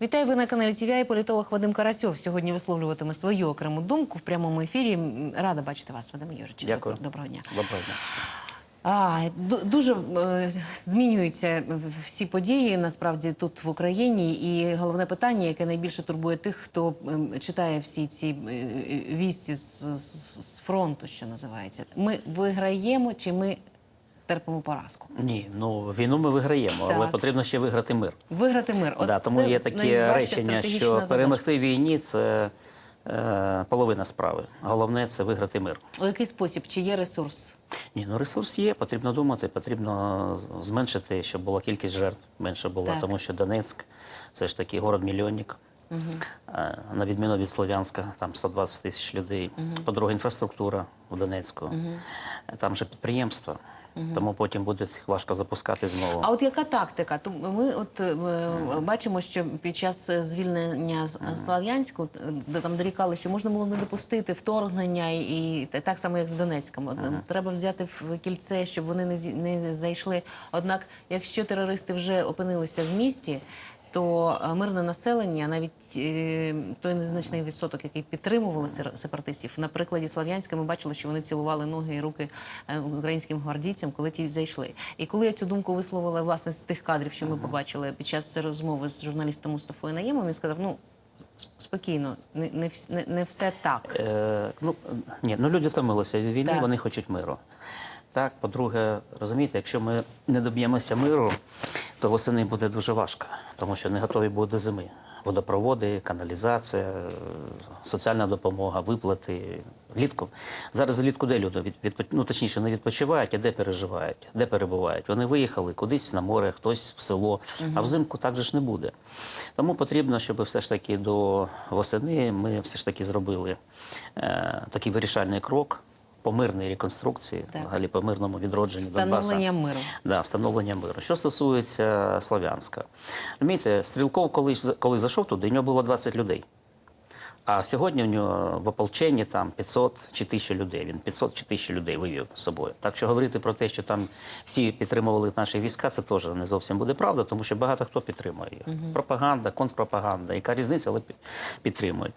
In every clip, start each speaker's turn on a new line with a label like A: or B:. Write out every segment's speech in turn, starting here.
A: Вітаю ви на каналі ТВА і політолог Вадим Карасьов. Сьогодні висловлюватиме свою окрему думку в прямому ефірі. Рада бачити вас, Вадим Юрійович.
B: Дякую.
A: Доброго дня.
B: Доброго дня.
A: А, дуже е, змінюються всі події насправді тут в Україні. І головне питання, яке найбільше турбує тих, хто ем, читає всі ці е, е, вісті з, з- з фронту, що називається. Ми виграємо чи ми терпимо поразку?
B: Ні, ну війну ми виграємо, але потрібно ще виграти мир.
A: Виграти мир. От
B: да, тому
A: це
B: є таке речення, що перемогти війні це е, половина справи. Головне це виграти мир.
A: У який спосіб? Чи є ресурс?
B: Ні, ну ресурс є, потрібно думати, потрібно зменшити, щоб була кількість жертв менше була,
A: Так.
B: тому що Донецьк все ж таки город-мільйонник. Е, На відміну від Слов'янська, там 120 тисяч людей. По-друге, інфраструктура в Донецьку. Е, Там же підприємства, тому потім буде важко запускати знову.
A: А от яка тактика? Ми от е, бачимо, що під час е, звільнення з- Слав'янську е, де там дорікали, що можна було не допустити вторгнення, і, і так само як з Донецьком. Е, Треба взяти в кільце, щоб вони не не зайшли. Однак, якщо терористи вже опинилися в місті. То е, мирне населення, навіть е, той незначний відсоток, який підтримували сепаратистів, на прикладі Слав'янська ми бачили, що вони цілували ноги і руки е, українським гвардійцям, коли ті зайшли. І коли я цю думку висловила власне з тих кадрів, що ми побачили під час розмови з журналістом Мустафою Наємом, він сказав: ну спокійно, не, не, не, не все так.
B: Е, ну, ні, ну люди втомилися від війни,
A: Так.
B: вони хочуть миру. Так, по-друге, розумієте, якщо ми не доб'ємося миру, то восени буде дуже важко, тому що не готові будуть до зими. Водопроводи, каналізація, соціальна допомога, виплати. Влітку. Зараз влітку де люди? Від, відпо- ну, точніше, не відпочивають, а де переживають, де перебувають. Вони виїхали кудись на море, хтось в село, а взимку так же ж не буде. Тому потрібно, щоб все ж таки до восени ми все ж таки зробили е, такий вирішальний крок по мирній реконструкції,
A: Так.
B: взагалі по мирному відродженню
A: Встановлення
B: Донбаса.
A: миру.
B: Да, встановлення миру. Що стосується Слов'янська, розумієте, Стрілков, коли, коли зайшов туди, у нього було 20 людей. А сьогодні у нього в ополченні там 500 чи 1000 людей. Він 500 чи 1000 людей вивів з собою. Так що говорити про те, що там всі підтримували наші війська, це теж не зовсім буде правда, тому що багато хто підтримує їх. Пропаганда, контрпропаганда. Яка різниця, але підтримують.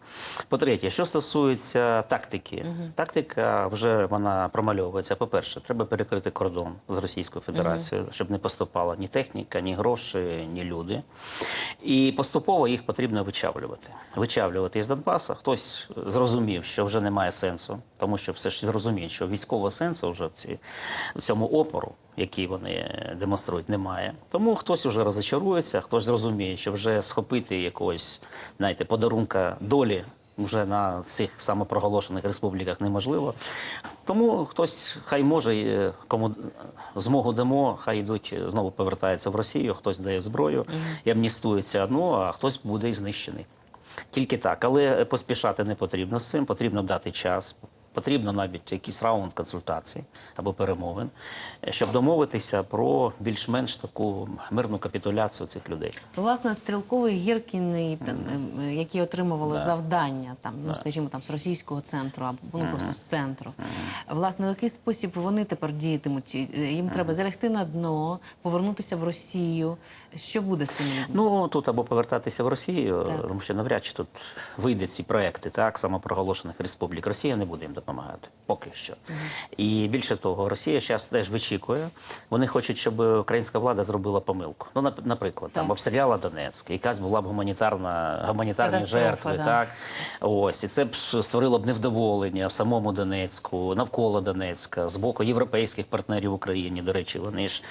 B: По-третє, що стосується тактики, тактика вже вона промальовується. По-перше, треба перекрити кордон з Російською Федерацією, щоб не поступала ні техніка, ні гроші, ні люди. І поступово їх потрібно вичавлювати. Вичавлювати із Донбаса. Хтось зрозумів, що вже немає сенсу, тому що все ж зрозуміють, що військового сенсу вже в, ці, в цьому опору, який вони демонструють, немає. Тому хтось вже розочарується, хтось зрозуміє, що вже схопити якогось, знаєте, подарунка долі. Вже на цих самопроголошених республіках неможливо. Тому хтось хай може, е, кому змогу дамо, хай йдуть, е, знову повертаються в Росію, хтось дає зброю і амністується одно, а хтось буде і знищений. Тільки так, але поспішати не потрібно з цим, потрібно дати час. Потрібно навіть якийсь раунд консультацій або перемовин, е, щоб домовитися про більш-менш таку мирну капітуляцію цих людей.
A: Власне, стрілковий Гіркін, там, е, е, які отримували
B: Да.
A: завдання, там, ну скажімо, там з російського центру або ну, просто з центру. Власне, в який спосіб вони тепер діятимуть? Їм треба залягти на дно, повернутися в Росію. Що буде з цим?
B: Ну тут або повертатися в Росію,
A: Так.
B: тому що навряд чи тут вийде ці проекти, так самопроголошених республік. Росія не буде їм допомагати поки що. І більше того, Росія зараз теж вичікує. Вони хочуть, щоб українська влада зробила помилку. Ну, нап- наприклад, там обстріляла Донецьк, якась була б гуманітарна гуманітарні жертви.
A: да.
B: Так ось і це б створило б невдоволення в самому Донецьку, навколо Донецька, з боку європейських партнерів в Україні. До речі, вони ж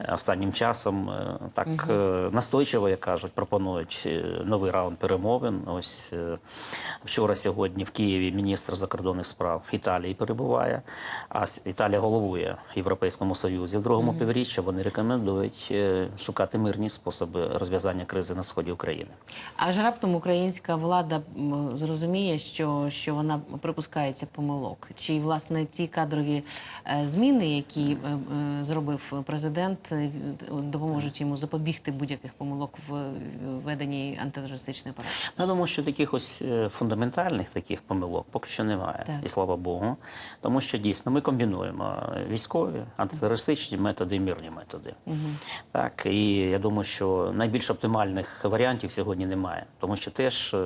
B: е, останнім часом е, так е, настойчиво, як кажуть, пропонують новий раунд перемовин. Ось вчора, сьогодні в Києві міністр закордонних справ Італії перебуває. А Італія головує Європейському Союзі. В другому півріччі вони рекомендують е, шукати мирні способи розв'язання кризи на сході України.
A: Аж раптом українська влада зрозуміє, що, що вона припускається помилок. Чи власне ті кадрові е, зміни, які е, зробив президент, допоможуть йому запобігти будь-яких помилок в веденні антитерористичної операції?
B: Я думаю, що таких ось фундаментальних таких помилок поки що немає.
A: Так.
B: Слава Богу. Тому що дійсно ми комбінуємо військові, антитерористичні методи і мирні методи. Так, і я думаю, що найбільш оптимальних варіантів сьогодні немає. Тому що теж е,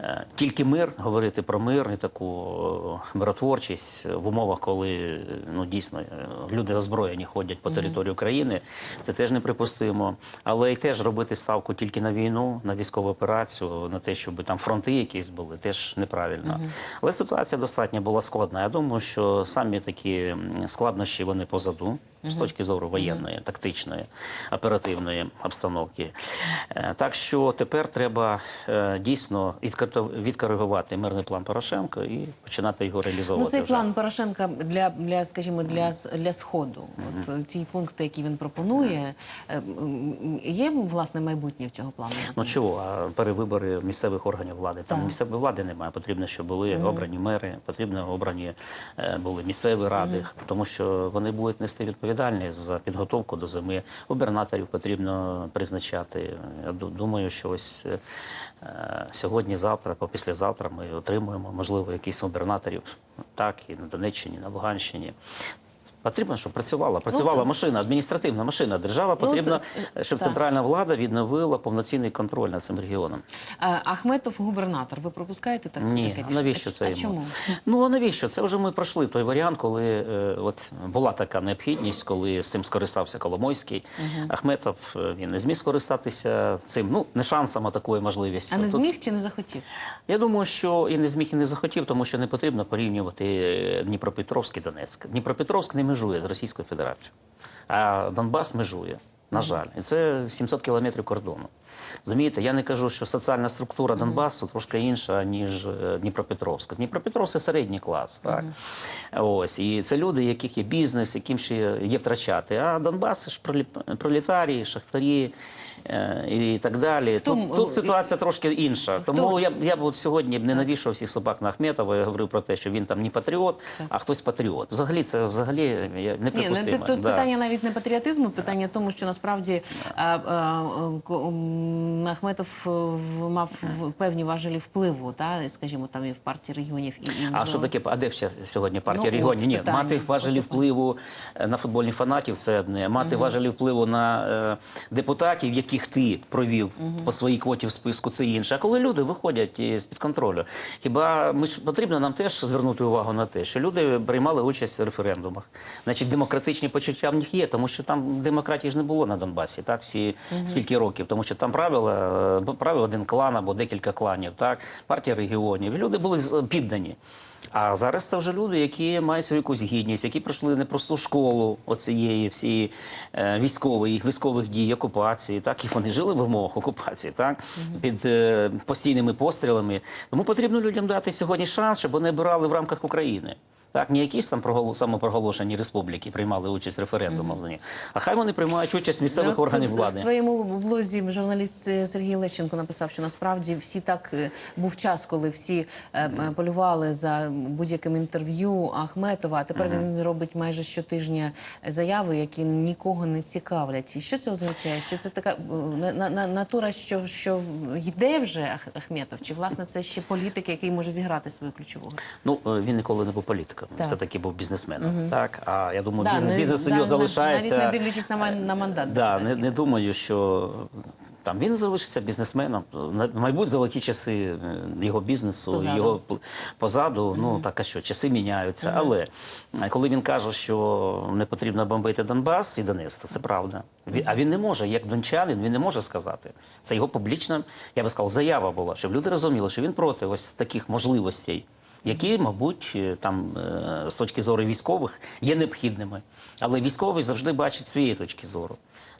B: е, тільки мир, говорити про мир і таку е, миротворчість в умовах, коли е, ну, дійсно е, люди озброєні ходять по території України, це теж неприпустимо. Але й теж робити ставку тільки на війну, на військову операцію, на те, щоб там фронти якісь були, теж неправильно. Але ситуація достатньо була складна. Я думаю, що самі такі складнощі вони позаду. З точки зору воєнної, тактичної, оперативної обстановки. Е, Так що тепер треба е, дійсно відкоригувати мирний план Порошенко і починати його реалізовувати.
A: Ну, цей
B: вже.
A: план Порошенка для, для скажімо, для, для Сходу. От е, ті пункти, які він пропонує, є власне майбутнє в цього плану?
B: Ну чого, а перевибори місцевих органів влади? Там
A: Так.
B: місцевої влади немає. Потрібно, щоб були обрані мери, потрібно обрані були місцеві ради, тому що вони будуть нести відповідальність за підготовку до зими. Губернаторів потрібно призначати. Я думаю, що ось е, сьогодні, завтра, післязавтра ми отримуємо, можливо, якісь губернаторів так і на Донеччині, на Луганщині. Потрібно, щоб працювала. Працювала
A: так.
B: машина, адміністративна машина. Держава
A: Ну,
B: потрібно,
A: це-
B: щоб
A: так.
B: центральна влада відновила повноцінний контроль над цим регіоном.
A: Е, Ахметов губернатор. Ви пропускаєте так?
B: Ні,
A: таке
B: а
A: рішення?
B: навіщо це
A: а
B: йому?
A: чому?
B: Ну а навіщо? Це вже ми пройшли той варіант, коли е, от була така необхідність, коли з цим скористався Коломойський. Ахметов е, він не зміг скористатися цим. Ну не шансом, а такою можливістю.
A: А не
B: Тут-
A: зміг чи не захотів?
B: Я думаю, що і не зміг, і не захотів, тому що не потрібно порівнювати е, Дніпропетровськ і Донецьк. Дніпропетровськ не межує з Російською Федерацією, а Донбас межує. На жаль, і це 700 кілометрів кордону. Розумієте, я не кажу, що соціальна структура Донбасу трошки інша, ніж е, Дніпропетровська. Дніпропетровськ це середній клас, так? Ось. І це люди, яких є бізнес, яким ще є втрачати. А Донбас ж пролетарії, шахтарі і так далі.
A: Хто
B: Тут, тут ситуація трошки інша.
A: Хто?
B: Тому я, б- я б от сьогодні б не навішав всіх собак на Ахметова і говорив про те, що він там не патріот, а хтось патріот. Взагалі це взагалі я-
A: Ні, ну,
B: неприпустимо.
A: тут
B: Да.
A: питання навіть не патріотизму, питання тому, що насправді а, а, Ахметов е, мав певні важелі впливу, та, скажімо, там і в партії регіонів, і, і
B: А
A: можливо,
B: що таке, а де ще сьогодні партія
A: Ну,
B: регіонів? Ні,
A: питання.
B: мати важелі впливу е, на футбольних фанатів це одне, мати важелі впливу на е, депутатів, яких ти провів по своїй квоті в списку, це інше. А коли люди виходять із під контролю, хіба ми ж потрібно нам теж звернути увагу на те, що люди приймали участь в референдумах. Значить, демократичні почуття в них є, тому що там демократії ж не було на Донбасі, так всі скільки років, тому що там правила е, правив один клан або декілька кланів, так партія регіонів. Люди були піддані. А зараз це вже люди, які мають свою якусь гідність, які пройшли непросту школу оцієї всієї е, військової військових дій, окупації, так і вони жили в умовах окупації, так під е, постійними пострілами. Тому потрібно людям дати сьогодні шанс, щоб вони обирали в рамках України. Так, не якісь там проголо- самопроголошені республіки приймали участь в референдумах, mm а хай вони приймають участь місцевих
A: От
B: органів влади.
A: В своєму блозі журналіст е, Сергій Лещенко написав, що насправді всі так е, був час, коли всі е, полювали за будь-яким інтерв'ю Ахметова. А тепер він робить майже щотижня заяви, які нікого не цікавлять. І що це означає? Що це така на- на- на- натура, що, що йде вже Ахметов? Чи власне це ще політик, який може зіграти свою ключову?
B: Ну він ніколи не був політиком,
A: Так.
B: все таки був бізнесменом. Так, а я думаю,
A: Да,
B: бізнес,
A: не-
B: бізнес у
A: да,
B: нього залишається.
A: навіть не дивлячись на на мандат
B: Да, не, не думаю, що там він залишиться бізнесменом. На- Мабуть, золоті часи е, його бізнесу,
A: Позаду.
B: його позаду. Ну так а що, часи міняються. Але е, коли він каже, що не потрібно бомбити Донбас і Донецьк, то це правда. Він- А він не може, як дончанин, він не може сказати. Це його публічна, я би сказав, заява була, щоб люди розуміли, що він проти ось таких можливостей які, мабуть, е, там е, з точки зору військових є необхідними. Але військовий завжди бачить своєї точки зору.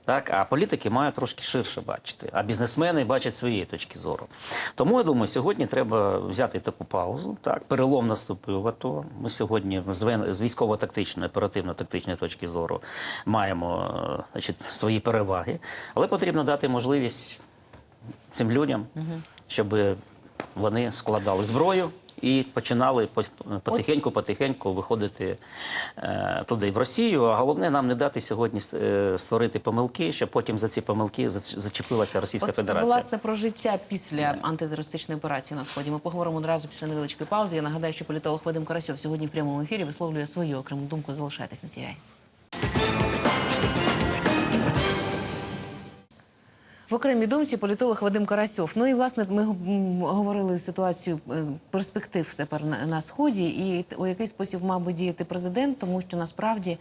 B: Так, а політики мають трошки ширше бачити, а бізнесмени бачать своєї точки зору. Тому я думаю, сьогодні треба взяти таку паузу. Так, перелом наступив в АТО. Ми сьогодні з військово-тактичної, оперативно-тактичної точки зору маємо е, значить, свої переваги, але потрібно дати можливість цим людям, щоб вони складали зброю і починали потихеньку-потихеньку виходити е, туди в Росію. А головне нам не дати сьогодні е, створити помилки, щоб потім за ці помилки зач- зачепилася Російська
A: От,
B: Федерація.
A: власне про життя після антитерористичної операції на сході. Ми поговоримо одразу після невеличкої паузи. Я нагадаю, що політолог Вадим Карасьов сьогодні в прямому ефірі висловлює свою окрему думку. Залишайтесь на цій. В окремій думці політолог Вадим Карасьов. Ну і власне ми говорили ситуацію е, перспектив тепер на, сході, і у який спосіб мав би діяти президент, тому що насправді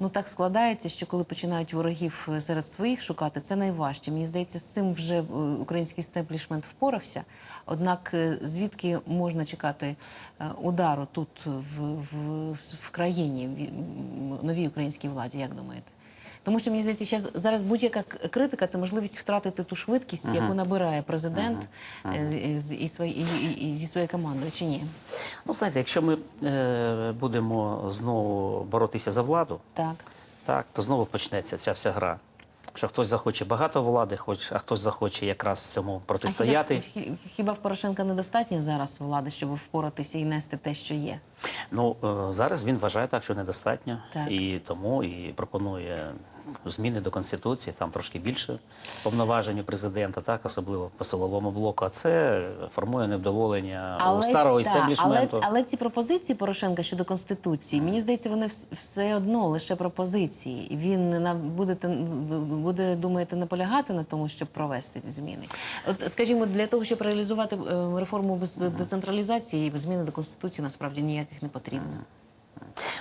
A: ну так складається, що коли починають ворогів е, серед своїх шукати, це найважче. Мені здається, з цим вже е, український стеблішмент впорався. Однак звідки можна чекати удару тут в, в, в країні в новій українській владі, як думаєте? Тому що мені здається, щас- зараз будь-яка критика це можливість втратити ту швидкість, яку набирає президент е, з- з- і, свої, і, і, і зі своєю командою, чи ні?
B: Ну, знаєте, якщо ми е, будемо знову боротися за владу,
A: Так.
B: так, то знову почнеться ця вся гра. Що хтось захоче багато влади, хоч, а хтось захоче якраз цьому
A: А
B: протистояти.
A: хіба, хіба в Порошенка недостатньо зараз влади, щоб впоратися і нести те, що є?
B: Ну е, зараз він вважає так, що недостатньо,
A: Так.
B: і тому і пропонує зміни до конституції, там трошки більше повноважень у президента, так особливо по силовому блоку. А це формує невдоволення у старого
A: та, але,
B: істеблішменту.
A: але ці пропозиції Порошенка щодо конституції, мені здається, вони все одно лише пропозиції. Він на буде те- буде, думаєте, наполягати на тому, щоб провести ці зміни. От, скажімо, для того, щоб реалізувати е, реформу без децентралізації, зміни до конституції насправді ніяких не потрібно.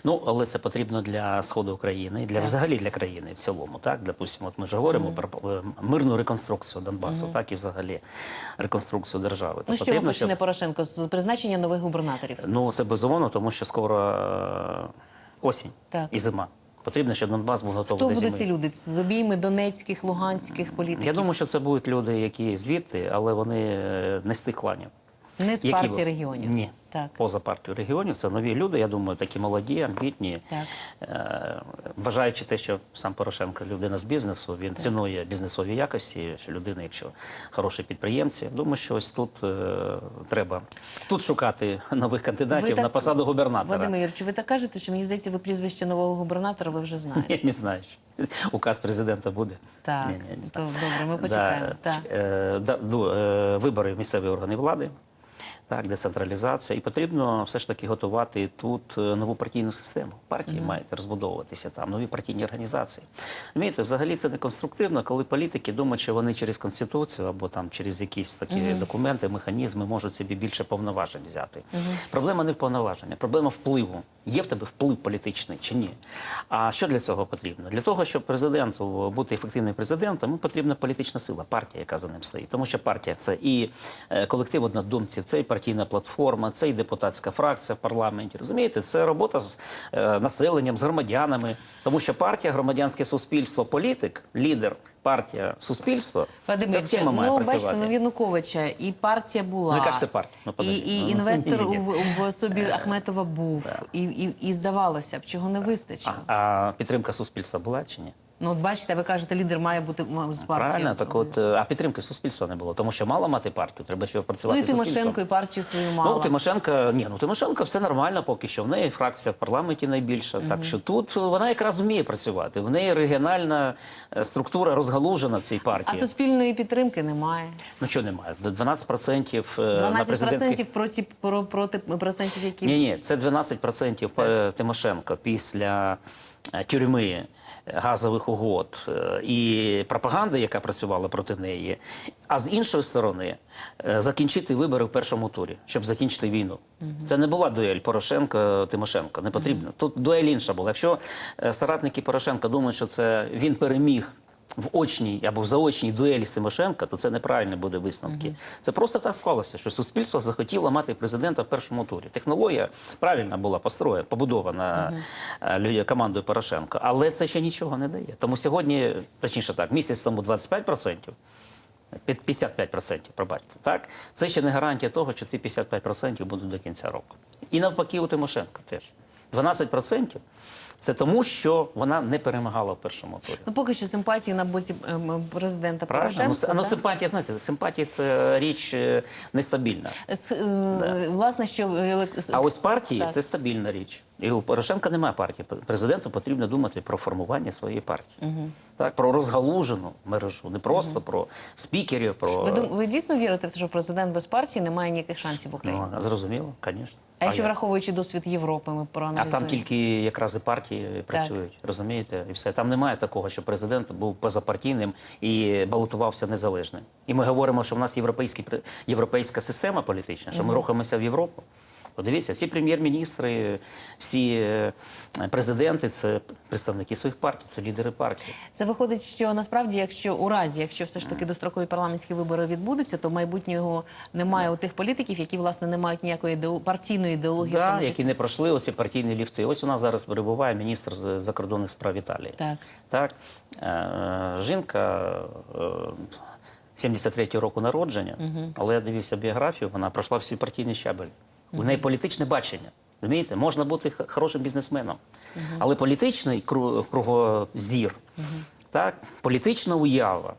B: Ну але це потрібно для сходу України, для взагалі для країни в цілому. Так, допустимо, от ми ж говоримо про е, мирну реконструкцію Донбасу, так і взагалі реконструкцію держави.
A: Ну, що
B: потрібно,
A: почне
B: щоб-
A: Порошенко з призначення нових губернаторів?
B: Ну це безумовно, тому що скоро е, осінь
A: Так.
B: і зима. Потрібно, щоб Донбас був готовий
A: Хто будуть ці люди? З обійми донецьких, луганських політиків?
B: Я думаю, що це будуть люди, які звідти, але вони е, не з тих кланів.
A: Не з партії регіонів.
B: Ні.
A: Так.
B: Поза партією регіонів. Це нові люди, я думаю, такі молоді, амбітні.
A: Так.
B: Е, вважаючи те, що сам Порошенко людина з бізнесу, він цінує бізнесові якості, що людина, якщо хороші підприємці. Думаю, що ось тут е, треба тут шукати нових кандидатів
A: так-
B: на посаду губернатора.
A: Вадиме Юрійовичу, ви так кажете, що мені здається, ви прізвище нового губернатора ви вже знаєте.
B: Я не знаю. Указ президента буде.
A: Так,
B: Ні, ні, ні.
A: то добре, ми почекаємо.
B: Да,
A: Так.
B: е, да, ну, е, вибори в місцеві органи влади, так, децентралізація. І потрібно все ж таки готувати тут е, нову партійну систему. Партії мають розбудовуватися там, нові партійні організації. Розумієте, взагалі це не конструктивно, коли політики думають, що вони через конституцію або там через якісь такі документи, механізми можуть собі більше повноважень взяти. Проблема не в повноваженні, проблема впливу. Є в тебе вплив політичний чи ні? А що для цього потрібно? Для того, щоб президенту бути ефективним президентом, потрібна політична сила, партія, яка за ним стоїть. Тому що партія це і е, колектив однодумців, це і партійна платформа, це і депутатська фракція в парламенті. Розумієте, це робота з е, населенням, з громадянами. Тому що партія, громадянське суспільство, політик, лідер, партія, суспільство схема має
A: ну,
B: працювати.
A: бачите, ну Януковича і партія була.
B: Ну, це партія? Ну,
A: і, і
B: Ну,
A: інвестор в, в особі Ахметова був. І, і, і здавалося б, чого не вистачило.
B: А, а підтримка суспільства була чи ні?
A: Ну, от бачите, ви кажете, лідер має бути з партії.
B: Правильно, так от, е, а підтримки суспільства не було, тому що мало мати партію, треба ще
A: Ну
B: працювати
A: і. Тимошенко, і партію свою мала.
B: Ну, Тимошенка, ні, ну Тимошенко все нормально поки що. В неї фракція в парламенті найбільша. Так що тут вона якраз вміє працювати. В неї регіональна е, структура розгалужена в цій
A: а суспільної підтримки немає.
B: Ну що немає? 12% е, на
A: 12%
B: президентських...
A: проти, про, проти процентів, які
B: Ні, ні, це 12% е, Тимошенко після тюрми. Газових угод е, і пропаганди, яка працювала проти неї, а з іншої сторони е, закінчити вибори в першому турі, щоб закінчити війну. Це не була дуель Порошенко-Тимошенко. Не потрібно. Тут дуель інша була. Якщо е, соратники Порошенка думають, що це він переміг в очній або в заочній дуелі з Тимошенка, то це неправильно буде висновки. Це просто так склалося, що суспільство захотіло мати президента в першому турі. Технологія правильно була построєна, побудована лю- командою Порошенка, але це ще нічого не дає. Тому сьогодні, точніше так, місяць тому 25%, 55%, пробачте, так? Це ще не гарантія того, що ці 55% будуть до кінця року. І навпаки у Тимошенка теж. 12% це тому, що вона не перемагала в першому турі.
A: Ну, поки що симпатії на боці ем, президента
B: Правильно? Ну,
A: Порошенка.
B: ну,
A: да?
B: симпатія, знаєте, симпатія це річ е, нестабільна.
A: С- е, Власне, що е,
B: А ось партії
A: так.
B: це стабільна річ. І у Порошенка немає партії. Президенту потрібно думати про формування своєї партії. Так, про розгалужену мережу, не просто про спікерів, про
A: Ви, ви дійсно вірите в те, що президент без партії не має ніяких шансів в Україні?
B: ну, зрозуміло, звісно.
A: А якщо враховуючи досвід Європи, ми
B: А там тільки якраз і партії працюють, розумієте? І все. Там немає такого, що президент був позапартійним і балотувався незалежним. І ми говоримо, що в нас європейські європейська система політична, що ми рухаємося в Європу. Подивіться, всі прем'єр-міністри, всі е, президенти це представники своїх партій, це лідери партій.
A: Це виходить, що насправді, якщо у разі, якщо все ж таки дострокові парламентські вибори відбудуться, то майбутнього немає у тих політиків, які власне не мають ніякої партійної ідеології, в
B: Да,
A: тому
B: які не пройшли оці партійні ліфти. Ось у нас зараз перебуває міністр закордонних справ Італії.
A: Так.
B: Так, е, жінка е, 73-го року народження, але я дивився біографію, вона пройшла всі партійні щабель. У неї політичне бачення. Розумієте, можна бути хорошим бізнесменом, але політичний кругозір, так, політична уява,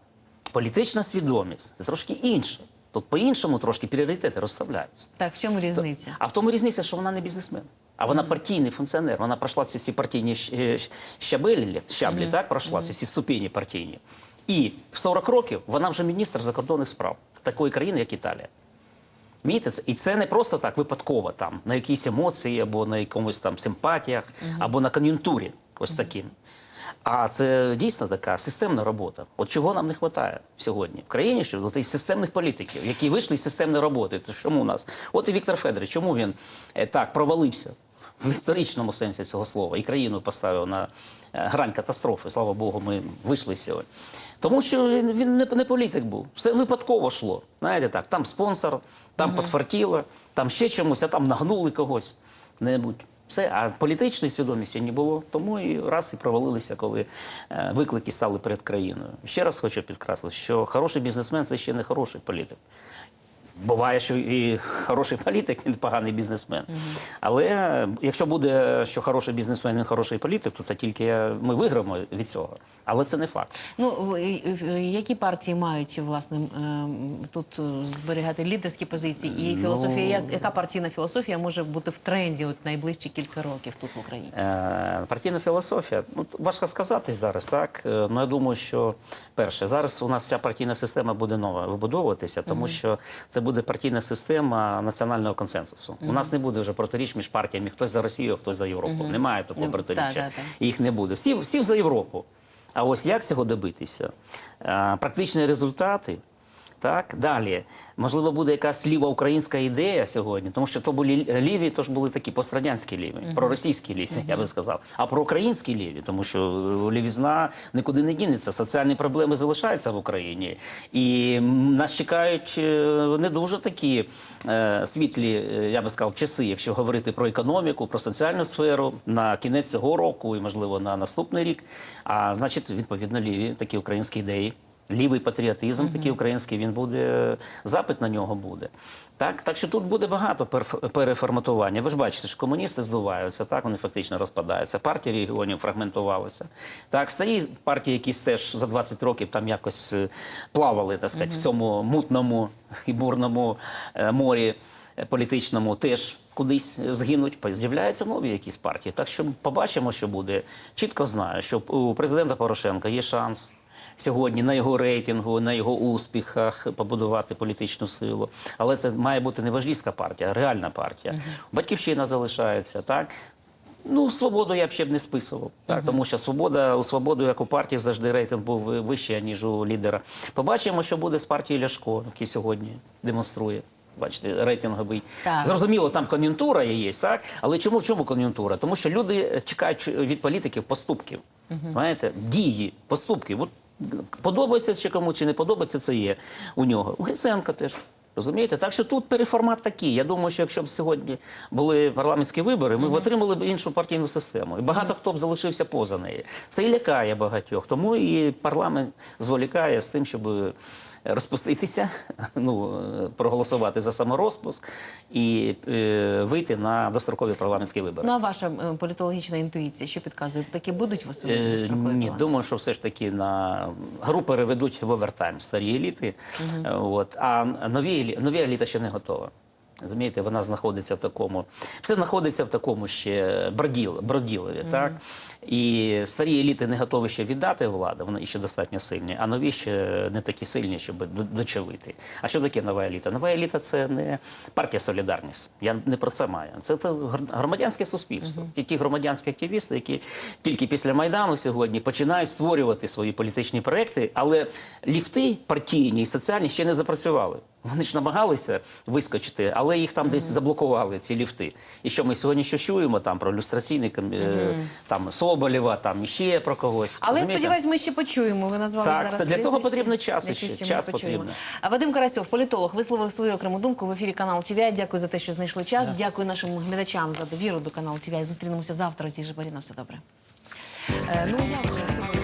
B: політична свідомість це трошки інше. Тут по-іншому трошки пріоритети розставляються.
A: Так, в чому різниця?
B: А в тому різниця, що вона не бізнесмен. А вона партійний функціонер. Вона пройшла ці всі партійні е, щабелі, щаблі, так пройшла ці всі ступені партійні. І в 40 років вона вже міністр закордонних справ такої країни, як Італія. Це- І це не просто так випадково там на якісь емоції, або на якомусь там симпатіях, або на кон'юнктурі. Ось таким. А це дійсно така системна робота. От чого нам не вистачає сьогодні в країні, що і системних політиків, які вийшли з системної роботи. То чому у нас? От і Віктор Федорович, чому він е, так провалився в історичному сенсі цього слова і країну поставив на е, грань катастрофи. Слава Богу, ми вийшли цього. Тому що він, він не, не політик був. Все випадково йшло. Знаєте так, там спонсор, там підфартіло, там ще чомусь, а там нагнули когось. Не-будь. Все, а політичної свідомості не було, тому і раз і провалилися, коли е, виклики стали перед країною. Ще раз хочу підкреслити, що хороший бізнесмен це ще не хороший політик. Буває, що і хороший політик, він поганий бізнесмен. Але якщо буде, що хороший бізнесмен, він хороший політик, то це тільки ми виграємо від цього. Але це не факт.
A: Ну які партії мають власне ем, тут е, зберігати лідерські позиції і
B: Ну,
A: філософія? Як, яка партійна філософія може бути в тренді от найближчі кілька років тут в Україні?
B: Е, партійна філософія, ну важко сказати зараз, так. Е, Ну я думаю, що перше, зараз у нас вся партійна система буде нова вибудовуватися, тому що це буде партійна система національного консенсусу. У нас не буде вже протиріч між партіями, хтось за Росію, хтось за Європу. Немає такого
A: Ну,
B: протиріччя.
A: Да, да, да.
B: Їх не буде. Всі, всі за Європу. А ось як цього добитися? Е, Практичні результати. Так, далі. Можливо, буде якась ліва українська ідея сьогодні, тому що то були ліві, то ж були такі пострадянські ліві, проросійські ліві, я би сказав. А про українські ліві, тому що е, лівізна нікуди не дінеться. Соціальні проблеми залишаються в Україні. І нас чекають е, не дуже такі е, світлі, е, я би сказав, часи, якщо говорити про економіку, про соціальну сферу на кінець цього року і, можливо, на наступний рік. А значить, відповідно, ліві такі українські ідеї. Лівий патріотизм, такий український, він буде запит на нього буде. Так, так що тут буде багато переформатування. Ви ж бачите, що комуністи здуваються, так вони фактично розпадаються. Партії регіонів фрагментувалися. Так, старі партії, які теж за 20 років там якось е, плавали, так сказати, в цьому мутному і бурному е, морі політичному, теж кудись згинуть. З'являються нові якісь партії. Так що побачимо, що буде. Чітко знаю, що у президента Порошенка є шанс сьогодні на його рейтингу, на його успіхах побудувати політичну силу. Але це має бути не важлійська партія, а реальна партія. Батьківщина залишається, так. Ну, свободу я б ще б не списував, так, тому що свобода у свободу, як у партії, завжди рейтинг був вищий, ніж у лідера. Побачимо, що буде з партії Ляшко, який сьогодні демонструє. Бачите, рейтинговий.
A: Так.
B: Зрозуміло, там кон'юнктура є, так? Але чому в чому кон'юнктура? Тому що люди чекають від політиків поступків. Знаєте, дії, поступки. От подобається ще кому чи не подобається, це є у нього. У Гриценка теж. Розумієте? Так що тут переформат такий. Я думаю, що якщо б сьогодні були парламентські вибори, ми б отримали б іншу партійну систему. І багато хто б залишився поза нею. Це і лякає багатьох. Тому і парламент зволікає з тим, щоб розпуститися, ну, е, проголосувати за саморозпуск і е, вийти на дострокові парламентські вибори.
A: Ну а ваша е, політологічна інтуїція, що підказує? Такі будуть восени
B: Е,
A: дострокові
B: Ні, думаю, що все ж таки на гру переведуть в овертайм старі еліти. Угу. От, а нові, нові еліта ще не готова. Розумієте, вона знаходиться в такому, все знаходиться в такому ще броділ, броділові, так? І старі еліти не готові ще віддати владу, вони ще достатньо сильні, а нові ще не такі сильні, щоб до- дочавити. А що таке нова еліта? Нова еліта це не партія Солідарність. Я не про це маю. Це, це гр- громадянське суспільство. Ті, ті громадянські активісти, які тільки після Майдану сьогодні починають створювати свої політичні проекти, але ліфти партійні і соціальні ще не запрацювали. Вони ж намагалися вискочити, але їх там десь заблокували, ці ліфти. І що ми сьогодні що чуємо там про люстраційний ком- е, там Соболєва, там ще про когось.
A: Але сподіваюсь, ми ще почуємо. Ви назвали
B: Так,
A: зараз
B: це для цього потрібен час іще, час потрібен.
A: А Вадим Карасьов, політолог, висловив свою окрему думку в ефірі каналу ТВІ. Дякую за те, що знайшли час. Дякую нашим глядачам за довіру до каналу ТВІ. Зустрінемося завтра. у цій же порі. На все добре. Е, ну я вже сьогодні.